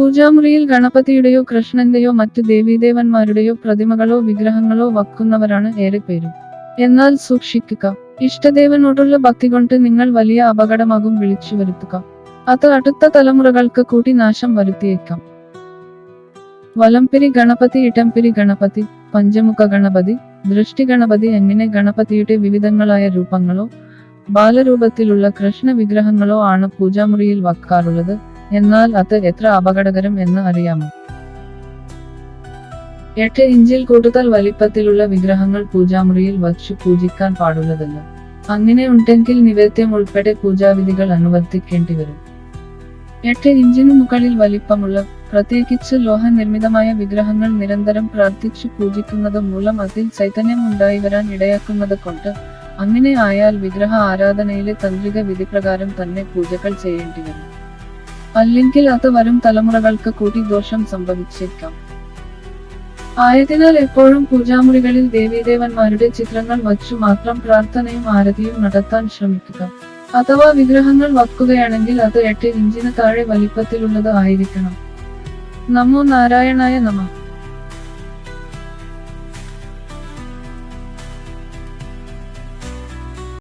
പൂജാമുറിയിൽ ഗണപതിയുടെയോ കൃഷ്ണന്റെയോ മറ്റ് ദേവീദേവന്മാരുടെയോ പ്രതിമകളോ വിഗ്രഹങ്ങളോ വക്കുന്നവരാണ് ഏറെ പേരും എന്നാൽ സൂക്ഷിക്കുക. ഇഷ്ടദേവനോടുള്ള ഭക്തി കൊണ്ട് നിങ്ങൾ വലിയ അപകടമാകും വിളിച്ചു വരുത്തുക. അത് അടുത്ത തലമുറകൾക്ക് കൂടി നാശം വരുത്തിയേക്കാം. വലംപിരി ഗണപതി ഇടംപിരി ഗണപതി പഞ്ചമുഖ ഗണപതി ദൃഷ്ടി ഗണപതി എങ്ങനെ ഗണപതിയുടെ വിവിധങ്ങളായ രൂപങ്ങളോ ബാലരൂപത്തിലുള്ള കൃഷ്ണ വിഗ്രഹങ്ങളോ ആണ് പൂജാമുറിയിൽ വക്കാറുള്ളത്. എന്നാൽ അത് എത്ര അപകടകരം എന്ന് അറിയാമോ? എട്ട് ഇഞ്ചിൽ കൂടുതൽ വലിപ്പത്തിലുള്ള വിഗ്രഹങ്ങൾ പൂജാമുറിയിൽ വച്ചു പൂജിക്കാൻ പാടുള്ളതല്ല. അങ്ങനെ ഉണ്ടെങ്കിൽ നിവേദ്യം ഉൾപ്പെടെ പൂജാവിധികൾ അനുവർത്തിക്കേണ്ടി വരും. എട്ട് ഇഞ്ചിനു മുകളിൽ വലിപ്പമുള്ള പ്രത്യേകിച്ച് ലോഹ നിർമ്മിതമായ വിഗ്രഹങ്ങൾ നിരന്തരം പ്രാർത്ഥിച്ചു പൂജിക്കുന്നത് മൂലം അതിൽ ചൈതന്യം ഉണ്ടായി വരാൻ ഇടയാക്കുന്നത് കൊണ്ട് അങ്ങനെ ആയാൽ വിഗ്രഹ ആരാധനയിലെ തന്ത്രിക വിധിപ്രകാരം തന്നെ പൂജകൾ ചെയ്യേണ്ടി വരും. അല്ലെങ്കിൽ അത് വരും തലമുറകൾക്ക് കൂടി ദോഷം സംഭവിച്ചേക്കാം. ആയതിനാൽ എപ്പോഴും പൂജാമുറികളിൽ ദേവീദേവന്മാരുടെ ചിത്രങ്ങൾ വച്ചു മാത്രം പ്രാർത്ഥനയും ആരതിയും നടത്താൻ ശ്രമിക്കുക. അഥവാ വിഗ്രഹങ്ങൾ വക്കുകയാണെങ്കിൽ അത് എട്ട് ഇഞ്ചിന് താഴെ വലിപ്പത്തിലുള്ളത് ആയിരിക്കണം. നമോ നാരായണായ നമ.